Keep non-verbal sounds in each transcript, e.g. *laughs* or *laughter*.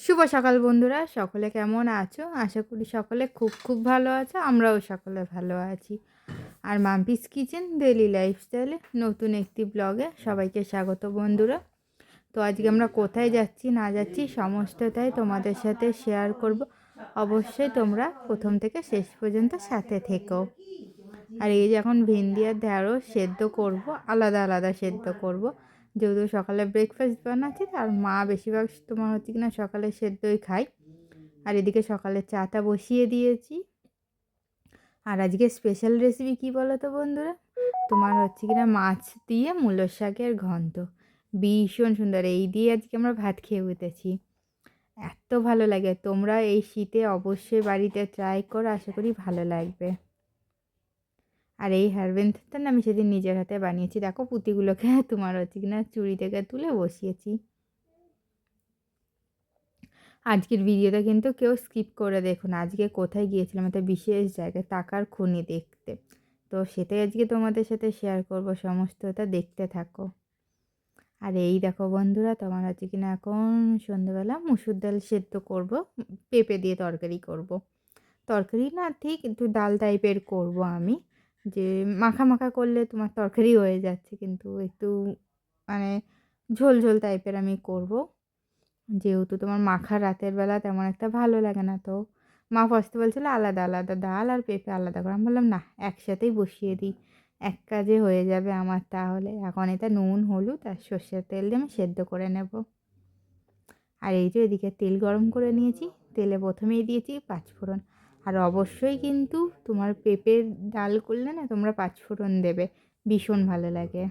শুভ সকাল বন্ধুরা, সকলে কেমন আছো? আশা করি সকলে খুব খুব ভালো আছো, আমরাও সকলে ভালো আছি। আর মাম্পিস কিচেন ডেলি লাইফস্টাইলে নতুন একটি ব্লগে সবাইকে স্বাগত বন্ধুরা। তো আজকে আমরা কোথায় যাচ্ছি না যাচ্ছি সমস্তটাই তোমাদের সাথে শেয়ার করব। অবশ্যই তোমরা প্রথম থেকে শেষ পর্যন্ত সাথে থেকো। আর এই যে এখন ভেন্ডি আর সেদ্ধ করব, আলাদা আলাদা সেদ্ধ করব। যেহেতু সকালে ব্রেকফাস্ট বানাচ্ছি আর মা বেশিরভাগ তোমার হচ্ছে কিনা সকালে সেদ্ধই খাই আর এদিকে সকালে চাটা বসিয়ে দিয়েছি। আর আজকে স্পেশাল রেসিপি কী বলো তো বন্ধুরা? তোমার হচ্ছে কিনা মাছ দিয়ে মূলো শাকের ঘন্ট। ভীষণ সুন্দর। এই দিয়ে আজকে আমরা ভাত খেয়ে উঠেছি। এত ভালো লাগে। তোমরা এই শীতে অবশ্যই বাড়িতে ট্রাই করো। আশা করি ভালো লাগবে। আর এই হেয়ারবেন্থটা না আমি সেদিন নিজের হাতে বানিয়েছি। দেখো পুঁতিগুলোকে *laughs* তোমার হচ্ছে কিনা চুড়ি থেকে তুলে বসিয়েছি। আজকের ভিডিওটা কিন্তু কেউ স্কিপ করে দেখুন আজকে কোথায় গিয়েছিলাম, একটা বিশেষ জায়গায় টাকার খনি দেখতে। তো সেটাই আজকে তোমাদের সাথে শেয়ার করব, সমস্তটা দেখতে থাকো। আর এই দেখো বন্ধুরা, তোমার হচ্ছে কিনা এখন সন্ধ্যেবেলা মুসুর ডাল সেদ্ধ করব, পেঁপে দিয়ে তরকারি করব। তরকারি না ঠিক একটু ডাল টাইপের করব আমি। যে মাখা মাখা করলে তোমার তরকারি হয়ে যাচ্ছে। কিন্তু একটু মানে ঝোল ঝোল টাইপের আমি করব। যেহেতু তোমার মাখা রাতের বেলা তেমন একটা ভালো লাগে না তো। মা ফার্স্টে বলছিল, আলাদা আলাদা ডাল আর পেঁপে আলাদা করে। আমি বললাম, না, একসাথেই বসিয়ে দিই। এক কাজে হয়ে যাবে আমার তাহলে। এখন এটা নুন, হলুদ আর সর্ষের তেল দিয়ে আমি সেদ্ধ করে নেব। আর এই যে এদিকে তেল গরম করে নিয়েছি। তেলে প্রথমেই দিয়েছি পাঁচফোড়ন। আর অবশ্যই কিন্তু তোমার পেঁপের ডাল করলে না তোমরা পাঁচফোড়ন দেবে, ভীষণ ভালো লাগে।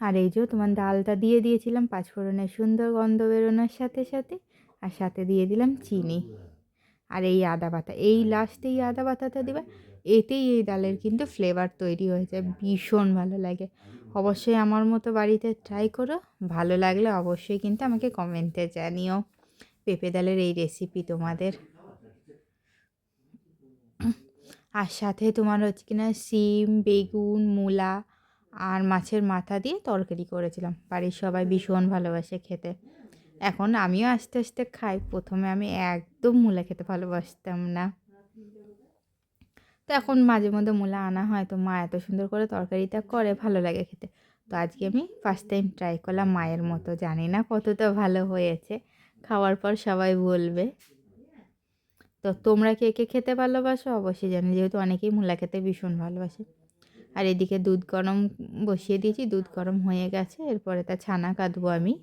আর এই যে তোমার ডালটা দিয়ে দিয়েছিলাম পাঁচফোড়নের সুন্দর গন্ধ বেরোনোর সাথে সাথে, আর সাথে দিয়ে দিলাম চিনি। আর এই আদা বাটা, এই লাস্টে এই আদা বাটাটা দেবে, এতেই এই ডালের কিন্তু ফ্লেভার তৈরি হয়ে যায়, ভীষণ ভালো লাগে। অবশ্যই আমার মতো বাড়িতে ট্রাই করো, ভালো লাগলে অবশ্যই কিন্তু আমাকে কমেন্টে জানিও। পেঁপে ডালের এই রেসিপি তোমাদের। আর সাথে তোমার হচ্ছে কিনা সিম, বেগুন, মূলা আর মাছের মাথা দিয়ে তরকারি করেছিলাম। বাড়ির সবাই ভীষণ ভালোবাসে খেতে। এখন আমিও আস্তে আস্তে খাই। প্রথমে আমি একদম মূলা খেতে ভালোবাসতাম না। তো এখন মাঝে মধ্যে মূলা আনা হয়। তো মা এত সুন্দর করে তরকারিটা করে, ভালো লাগে খেতে। তো আজকে আমি ফার্স্ট টাইম ট্রাই করলাম মায়ের মতো। জানি না কতটা ভালো হয়েছে। খাওয়ার পর সবাই বলবে। তো তোমরা কে কে খেতে ভালোবাসো? অবশ্যই জানি, যেহেতু অনেকেই মূলা খেতে ভীষণ ভালোবাসে। আর এদিকে দুধ গরম বসিয়ে দিয়েছি, দুধ গরম হয়ে গেছে, এরপরে তা ছানা কাঁদবো আমি।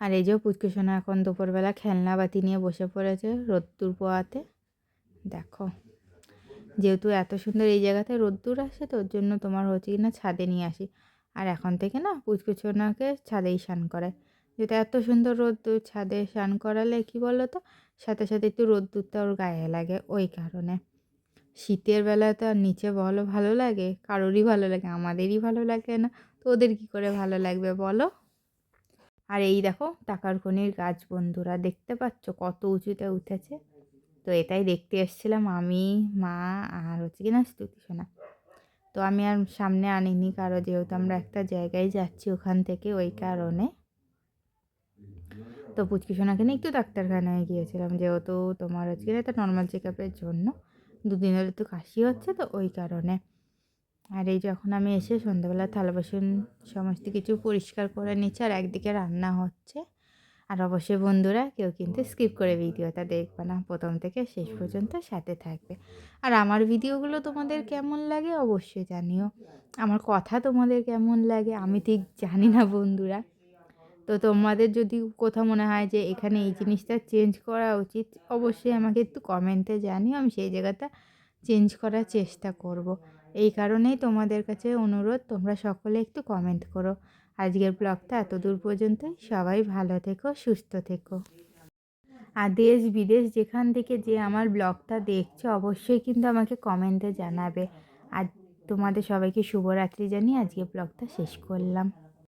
আর এই যে পুচকুসোনা এখন দুপুরবেলা খেলনা বাতি নিয়ে বসে পড়েছে রোদ্দুর পোয়াতে দেখো, যেহেতু এত সুন্দর এই জায়গাতে রোদ্দুর আসে, তো ওর জন্য তোমার হচ্ছে কিনা ছাদে নিয়ে আসি। আর এখন থেকে না পুচকুচোনাকে ছাদেই স্নান করায়। যেটা এত সুন্দর রোদ্দুর ছাদে স্নান করালে কি বলো তো সাথে সাথে একটু রোদ্দুরটা ওর গায়ে লাগে ওই কারণে। শীতের বেলায় তো আর নিচে বলো ভালো লাগে, কারোরই ভালো লাগে, আমাদেরই ভালো লাগে না। তো ওদের কী করে ভালো লাগবে বলো? আর এই দেখো, টাকার খনির গাছ বন্ধুরা, দেখতে পাচ্ছ কত উঁচুতে উঠেছে? তো এটাই দেখতে এসেছিলাম আমি, মা আর হচ্ছে কিনা স্তুতি সোনা। তো আমি আর সামনে আনিনি কারও, যেহেতু আমরা একটা জায়গায় যাচ্ছি ওখান থেকে ওই কারণে। তো পুচকি সোনাকে নিয়ে একটু ডাক্তারখানায় গিয়েছিলাম, যেহেতু তোমার কিনা এটা নর্মাল চেক আপের জন্য। দুদিন ধরে একটু কাশি হচ্ছে তো ওই কারণে। আর এই যখন আমি এসে সন্ধ্যাবেলা থালা বাসন সমস্ত কিছু পরিষ্কার করে নিচ্ছি, আর একদিকে রান্না হচ্ছে, আর অবশ্যই বন্ধুরা কেউ কিন্তু স্কিপ করে ভিডিওটা দেখবে না। প্রথম থেকে শেষ পর্যন্ত সাথে থাকবে। আর আমার ভিডিওগুলো তোমাদের কেমন লাগে অবশ্যই জানিও। আমার কথা তোমাদের কেমন লাগে আমি ঠিক জানি না বন্ধুরা। তো তোমাদের যদি কোথাও মনে হয় যে এখানে এই জিনিসটা চেঞ্জ করা উচিত, অবশ্যই আমাকে একটু কমেন্টে জানিও, আমি সেই জায়গাটা চেঞ্জ করার চেষ্টা করব। এই কারণেই তোমাদের কাছে অনুরোধ, তোমরা সকলে একটু কমেন্ট করো। আজকের ব্লগটা এত দূর পর্যন্তই সবাই ভালো থেকো, সুস্থ থেকো। আর দেশ বিদেশ যেখান থেকে যে আমার ব্লগটা দেখছ, অবশ্যই কিন্তু আমাকে কমেন্টে জানাবে। আর তোমাদের সবাইকে শুভরাত্রি জানিয়ে আজকে ব্লগটা শেষ করলাম।